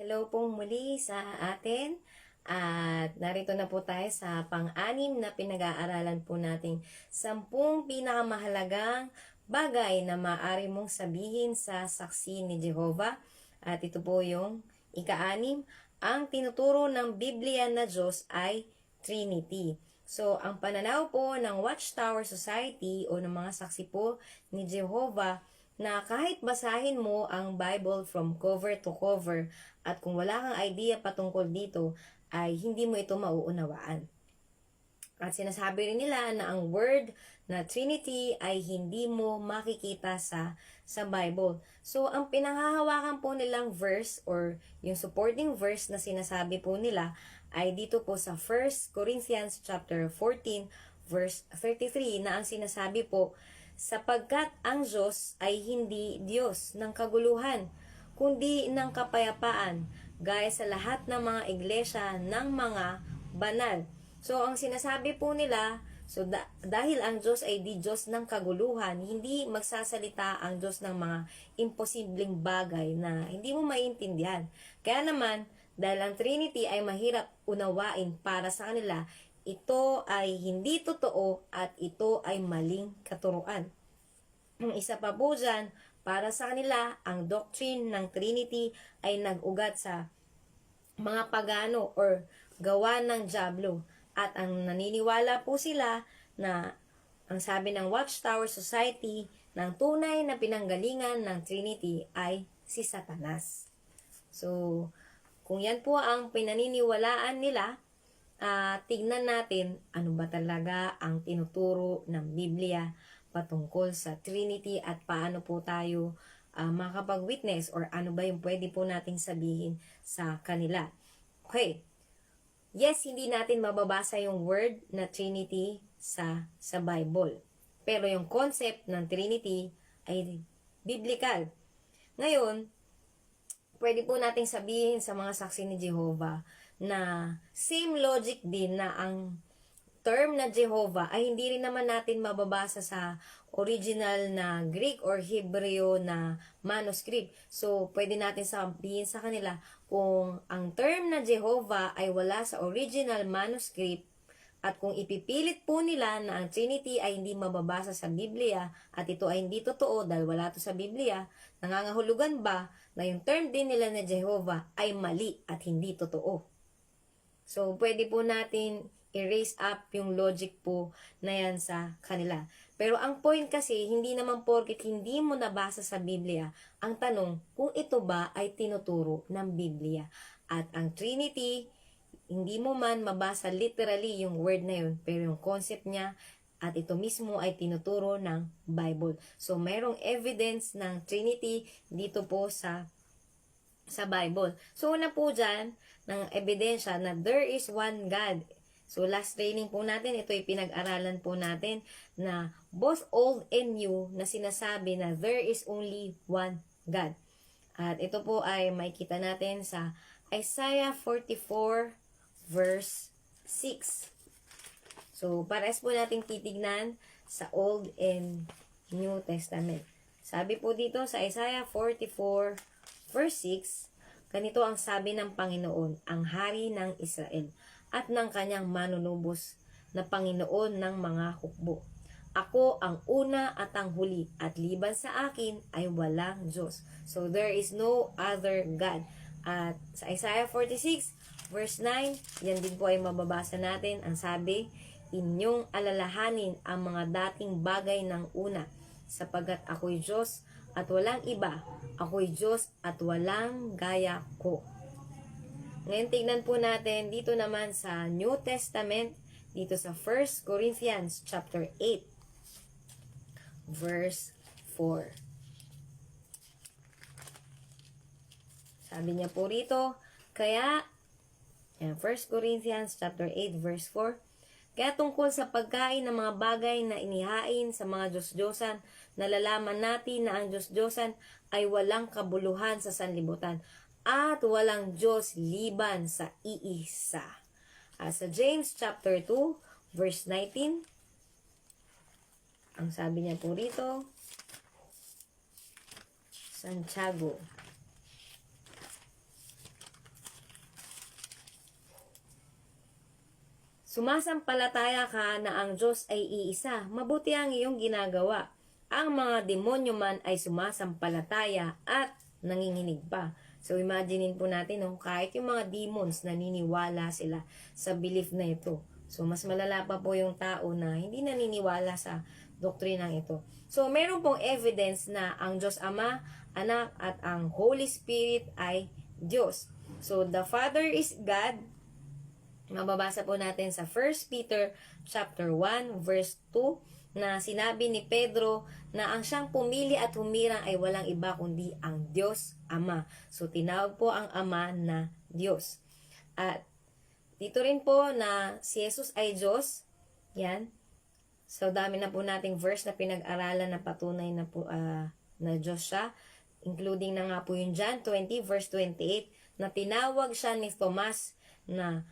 Hello po muli sa atin. At narito na po tayo sa pang-anim na pinag-aaralan po nating sampung pinakamahalagang bagay na maaari mong sabihin sa saksi ni Jehovah. At ito po yung ika-anim. Ang tinuturo ng Biblia na Diyos ay Trinity. So, ang pananaw po ng Watchtower Society o ng mga saksi po ni Jehovah na kahit basahin mo ang Bible from cover to cover at kung wala kang idea patungkol dito, ay hindi mo ito mauunawaan. At sinasabi rin nila na ang word na Trinity ay hindi mo makikita sa sa Bible. So, ang pinanghahawakan po nilang verse or yung supporting verse na sinasabi po nila ay dito po sa 1 Corinthians chapter 14 verse 33 na ang sinasabi po sapagkat ang Diyos ay hindi Diyos ng kaguluhan kundi ng kapayapaan gaya sa lahat ng mga iglesia ng mga banal. So, ang sinasabi po nila, so da- dahil ang Diyos ay di Diyos ng kaguluhan, hindi magsasalita ang Diyos ng mga imposibleng bagay na hindi mo maintindihan. Kaya naman, dahil ang Trinity ay mahirap unawain para sa kanila, ito ay hindi totoo at ito ay maling katuruan. Ang isa pa po dyan, para sa kanila, ang doctrine ng Trinity ay nag-ugat sa mga pagano or gawa ng Diablo. At ang naniniwala po sila na ang sabi ng Watchtower Society ng tunay na pinanggalingan ng Trinity ay si Satanas. So, kung yan po ang pinaniniwalaan nila, ah tignan natin ano ba talaga ang tinuturo ng Biblia patungkol sa Trinity at paano po tayo ah, makapag-witness or ano ba yung pwede po nating sabihin sa kanila. Okay. Yes, hindi natin mababasa yung word na Trinity sa sa Bible. Pero yung concept ng Trinity ay biblical. Ngayon, pwede po nating sabihin sa mga saksi ni Jehovah na same logic din na ang term na Jehovah ay hindi rin naman natin mababasa sa original na Greek or Hebrew na manuscript. So, pwede natin sabihin sa kanila kung ang term na Jehovah ay wala sa original manuscript at kung ipipilit po nila na ang Trinity ay hindi mababasa sa Biblia at ito ay hindi totoo dahil wala to sa Biblia, nangangahulugan ba na yung term din nila na Jehovah ay mali at hindi totoo? So, pwede po natin i-raise up yung logic po na yan sa kanila. Pero ang point kasi, hindi naman porket hindi mo nabasa sa Biblia, ang tanong kung ito ba ay tinuturo ng Biblia. At ang Trinity, hindi mo man mabasa literally yung word na yun, pero yung concept niya at ito mismo ay tinuturo ng Bible. So, mayroong evidence ng Trinity dito po sa sa Bible. So, una po dyan, ng ebidensya na there is one God. So, last training po natin, ito ay pinag-aralan po natin na both old and new na sinasabi na there is only one God. At ito po ay makikita natin sa Isaiah 44 verse 6. So, pares po nating titignan sa Old and New Testament. Sabi po dito sa Isaiah 44 verse 6, ganito ang sabi ng Panginoon, ang hari ng Israel at ng kanyang manunubos na Panginoon ng mga hukbo. Ako ang una at ang huli at liban sa akin ay walang Diyos. So there is no other God. At sa Isaiah 46 verse 9, yan din po ay mababasa natin. Ang sabi, inyong alalahanin ang mga dating bagay ng una sapagat ako'y Diyos at walang iba. Ako'y Diyos at walang gaya ko. Ngayon tignan po natin dito naman sa New Testament, dito sa 1 Corinthians chapter 8 verse 4. Sabi niya po rito, kaya, yan, 1 Corinthians chapter 8 verse 4, kaya tungkol sa pagkain ng mga bagay na inihain sa mga Diyos-Diyosan, nalalaman natin na ang Diyos-Diyosan ay walang kabuluhan sa sanlibutan at walang Diyos liban sa iisa. Uh, sa James chapter 2, verse 19, ang sabi niya po rito, Santiago. Sumasampalataya ka na ang Diyos ay iisa. Mabuti ang iyong ginagawa ang mga demonyo man ay sumasampalataya at nanginginig pa. So imaginein po natin, no, kahit yung mga demons naniniwala sila sa belief na ito. So mas malala pa po yung tao na hindi naniniwala sa doktrinang ito. So meron pong evidence na ang Diyos Ama, Anak at ang Holy Spirit ay Diyos. So the Father is God, Mababasa po natin sa 1 Peter chapter 1 verse 2 na sinabi ni Pedro na ang siyang pumili at humirang ay walang iba kundi ang Diyos Ama. So tinawag po ang Ama na Diyos. At dito rin po na si Jesus ay Diyos. Yan. So dami na po nating verse na pinag-aralan na patunay na po ah, na Diyos siya. Including na nga po yung John 20 verse 28 na tinawag siya ni Thomas na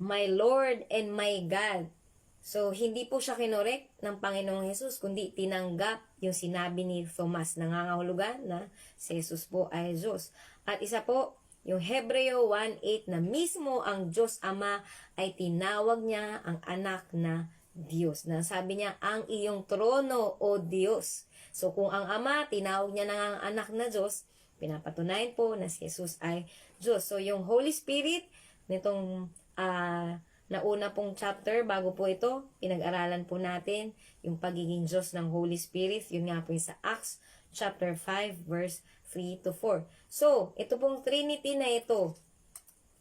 my Lord and my God. So, hindi po siya kinorek ng Panginoong Jesus, kundi tinanggap yung sinabi ni Thomas, nangangahulugan na si Jesus po ay Diyos. At isa po, yung Hebreo 1.8 na mismo ang Diyos Ama ay tinawag niya ang anak na Diyos. Na sabi niya, ang iyong trono o Diyos. So, kung ang Ama, tinawag niya na ang anak na Diyos, pinapatunayan po na si Jesus ay Diyos. So, yung Holy Spirit, nitong ah nauna pong chapter, bago po ito, pinag-aralan po natin yung pagiging Diyos ng Holy Spirit. Yun nga po yung sa Acts chapter 5 verse 3 to 4. So, ito pong Trinity na ito,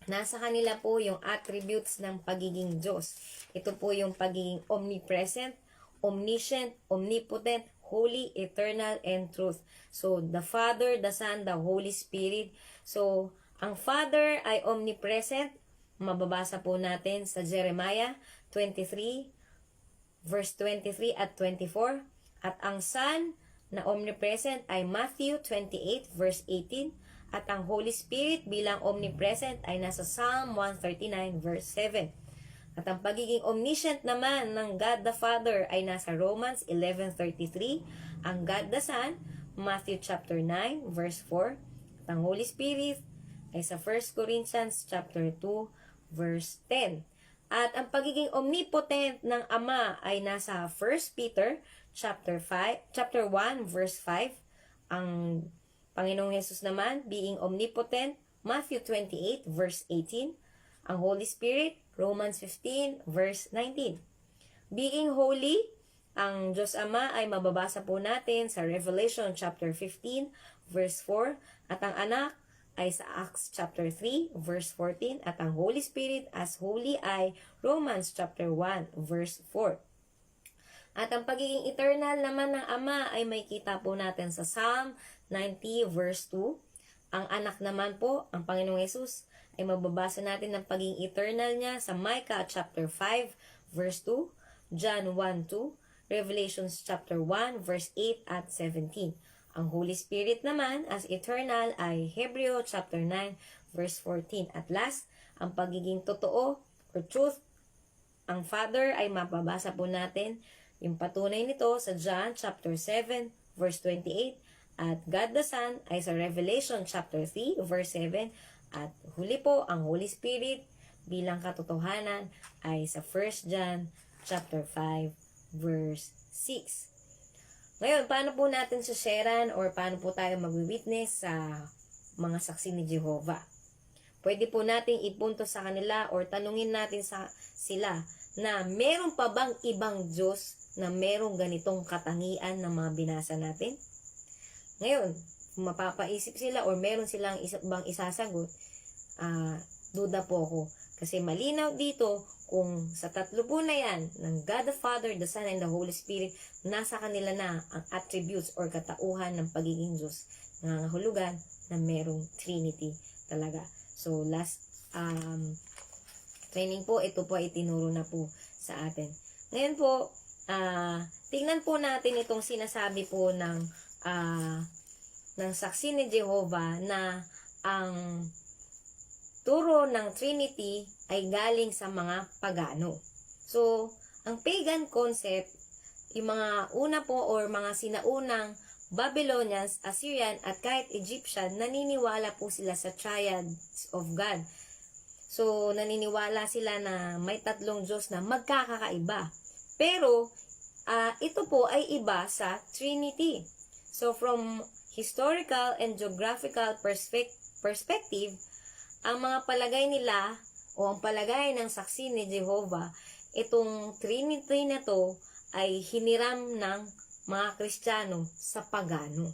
nasa kanila po yung attributes ng pagiging Diyos. Ito po yung pagiging omnipresent, omniscient, omnipotent, holy, eternal, and truth. So, the Father, the Son, the Holy Spirit. So, ang Father ay omnipresent, mababasa po natin sa Jeremiah 23 verse 23 at 24 at ang Son na omnipresent ay Matthew 28 verse 18 at ang Holy Spirit bilang omnipresent ay nasa Psalm 139 verse 7 at ang pagiging omniscient naman ng God the Father ay nasa Romans 11.33 ang God the Son Matthew chapter 9 verse 4 at ang Holy Spirit ay sa 1 Corinthians chapter 2 verse 10. At ang pagiging omnipotent ng Ama ay nasa 1 Peter chapter 5, chapter 1 verse 5. Ang Panginoong Yesus naman being omnipotent, Matthew 28 verse 18. Ang Holy Spirit, Romans 15 verse 19. Being holy, ang Diyos Ama ay mababasa po natin sa Revelation chapter 15 verse 4 at ang anak ay sa Acts chapter 3 verse 14 at ang Holy Spirit as holy ay Romans chapter 1 verse 4. At ang pagiging eternal naman ng Ama ay may kita po natin sa Psalm 90 verse 2. Ang anak naman po, ang Panginoong Yesus, ay mababasa natin ng pagiging eternal niya sa Micah chapter 5 verse 2, John 1 2, Revelations chapter 1 verse 8 at 17. Ang Holy Spirit naman as eternal ay Hebreo chapter 9 verse 14. At last, ang pagiging totoo or truth, ang Father ay mapabasa po natin yung patunay nito sa John chapter 7 verse 28 at God the Son ay sa Revelation chapter 3 verse 7 at huli po ang Holy Spirit bilang katotohanan ay sa 1 John chapter 5 verse 6. Ngayon, paano po natin sharean or paano po tayo mag-witness sa mga saksi ni Jehovah? Pwede po nating ipunto sa kanila or tanungin natin sa sila na meron pa bang ibang Diyos na merong ganitong katangian na mga binasa natin? Ngayon, mapapaisip sila or meron silang isa, bang isasagot, ah, duda po ako. Kasi malinaw dito kung sa tatlo po na yan, ng God the Father, the Son, and the Holy Spirit, nasa kanila na ang attributes or katauhan ng pagiging Diyos. Nangangahulugan na merong Trinity talaga. So, last um, training po, ito po ay tinuro na po sa atin. Ngayon po, ah tingnan po natin itong sinasabi po ng ah ng saksi ni Jehovah na ang turo ng Trinity ay galing sa mga pagano. So, ang pagan concept, yung mga una po or mga sinaunang Babylonians, Assyrian at kahit Egyptian, naniniwala po sila sa triads of God. So, naniniwala sila na may tatlong Diyos na magkakakaiba. Pero, ah, ito po ay iba sa Trinity. So, from historical and geographical perspec- perspective, ang mga palagay nila o ang palagay ng saksi ni Jehovah, itong Trinity na to ay hiniram ng mga Kristiyano sa pagano.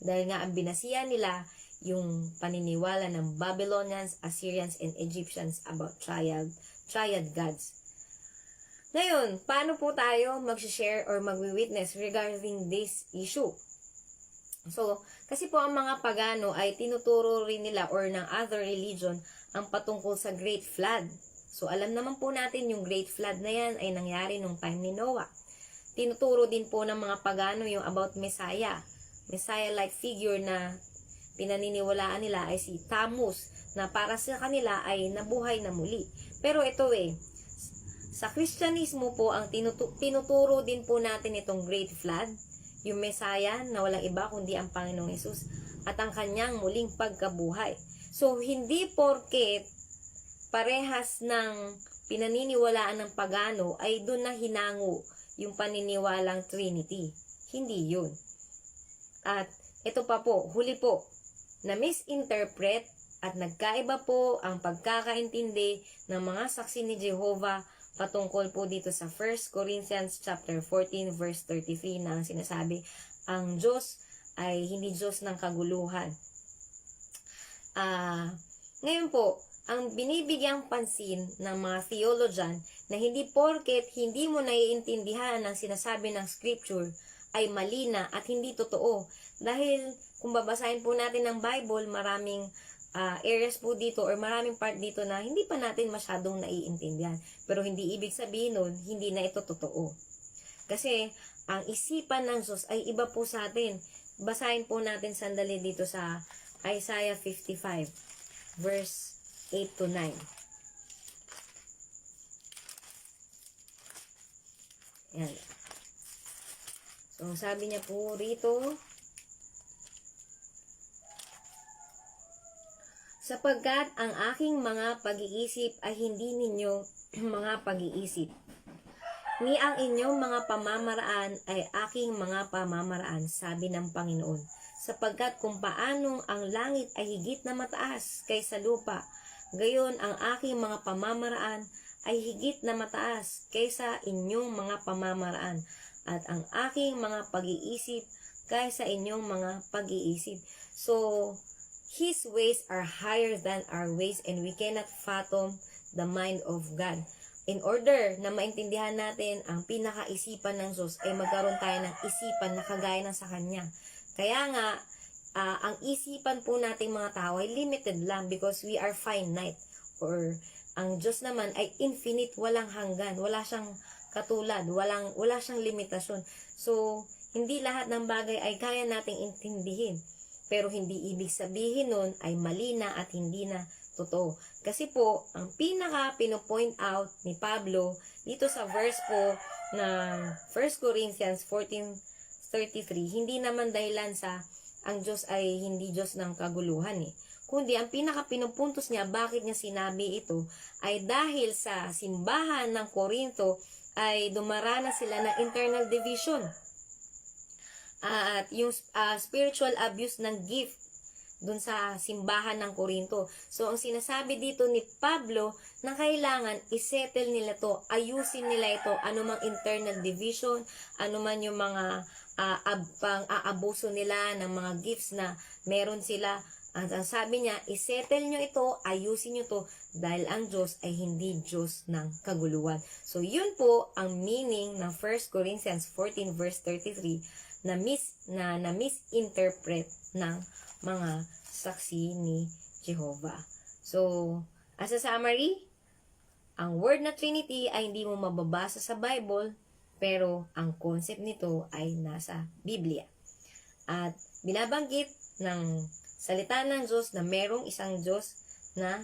Dahil nga ang binasihan nila yung paniniwala ng Babylonians, Assyrians, and Egyptians about triad, triad gods. Ngayon, paano po tayo mag-share or mag-witness regarding this issue? So, kasi po ang mga pagano ay tinuturo rin nila or ng other religion ang patungkol sa Great Flood. So, alam naman po natin yung Great Flood na yan ay nangyari nung time ni Noah. Tinuturo din po ng mga pagano yung about Messiah. Messiah-like figure na pinaniniwalaan nila ay si Tammuz na para sa kanila ay nabuhay na muli. Pero ito eh, sa Kristyanismo po, ang tinutu- tinuturo din po natin itong Great Flood, yung Messiah na walang iba kundi ang Panginoong Yesus at ang kanyang muling pagkabuhay. So, hindi porket parehas ng pinaniniwalaan ng pagano ay doon na hinango yung paniniwalang Trinity. Hindi yun. At ito pa po, huli po, na misinterpret at nagkaiba po ang pagkakaintindi ng mga saksi ni Jehovah patungkol po dito sa 1 Corinthians chapter 14 verse 33 na ang sinasabi, ang Diyos ay hindi Diyos ng kaguluhan. Ah, ngayon po, ang binibigyang pansin ng mga theologian na hindi porket hindi mo naiintindihan ang sinasabi ng scripture ay mali na at hindi totoo. Dahil kung babasahin po natin ng Bible, maraming ah, areas po dito or maraming part dito na hindi pa natin masyadong naiintindihan. Pero hindi ibig sabihin nun, hindi na ito totoo. Kasi ang isipan ng Diyos ay iba po sa atin. Basahin po natin sandali dito sa Isaiah 55 verse 8 to 9. Yan. So, sabi niya po rito, sapagkat ang aking mga pag-iisip ay hindi ninyo mga pag-iisip. Ni ang inyong mga pamamaraan ay aking mga pamamaraan, sabi ng Panginoon. Sapagkat kung paanong ang langit ay higit na mataas kaysa lupa, gayon ang aking mga pamamaraan ay higit na mataas kaysa inyong mga pamamaraan, at ang aking mga pag-iisip kaysa inyong mga pag-iisip. So, His ways are higher than our ways and we cannot fathom the mind of God. In order na maintindihan natin ang pinakaisipan ng Diyos, ay magkaroon tayo ng isipan na kagaya ng sa Kanya. Kaya nga, ah, ang isipan po nating mga tao ay limited lang because we are finite. Or ang Diyos naman ay infinite, walang hanggan, wala siyang katulad, walang, wala siyang limitasyon. So, hindi lahat ng bagay ay kaya nating intindihin. Pero hindi ibig sabihin nun ay mali na at hindi na totoo. Kasi po, ang pinaka pinopoint out ni Pablo dito sa verse po ng 1 Corinthians 14.33, hindi naman dahilan sa ang Diyos ay hindi Diyos ng kaguluhan eh. Kundi ang pinaka pinupuntos niya bakit niya sinabi ito ay dahil sa simbahan ng Korinto ay dumaranas sila ng internal division. At yung ah, spiritual abuse ng gift dun sa simbahan ng Korinto. So, ang sinasabi dito ni Pablo na kailangan isettle nila to, ayusin nila ito, anumang internal division, anuman yung mga ah, ab, pang aabuso nila ng mga gifts na meron sila. At ang sabi niya, isettle nyo ito, ayusin nyo to, dahil ang Diyos ay hindi Diyos ng kaguluhan. So, yun po ang meaning ng 1 Corinthians 14 verse 33 na mis na, na misinterpret ng mga saksi ni Jehovah. So, as a summary, ang word na Trinity ay hindi mo mababasa sa Bible, pero ang concept nito ay nasa Biblia. At binabanggit ng salita ng Diyos na merong isang Diyos na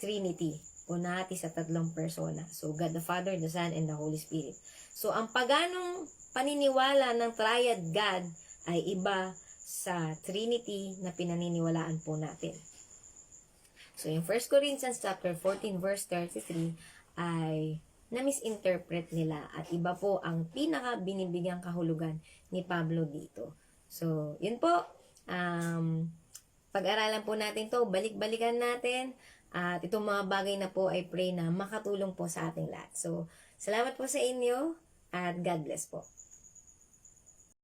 Trinity o nahati sa tatlong persona. So, God the Father, the Son, and the Holy Spirit. So, ang paganong paniniwala ng Triad God ay iba sa Trinity na pinaniniwalaan po natin. So, yung 1 Corinthians chapter 14 verse 33 ay na-misinterpret nila at iba po ang pinaka binibigyang kahulugan ni Pablo dito. So, yun po. Um, pag-aralan po natin to, balik-balikan natin. At itong mga bagay na po ay pray na makatulong po sa ating lahat. So, salamat po sa inyo at God bless po.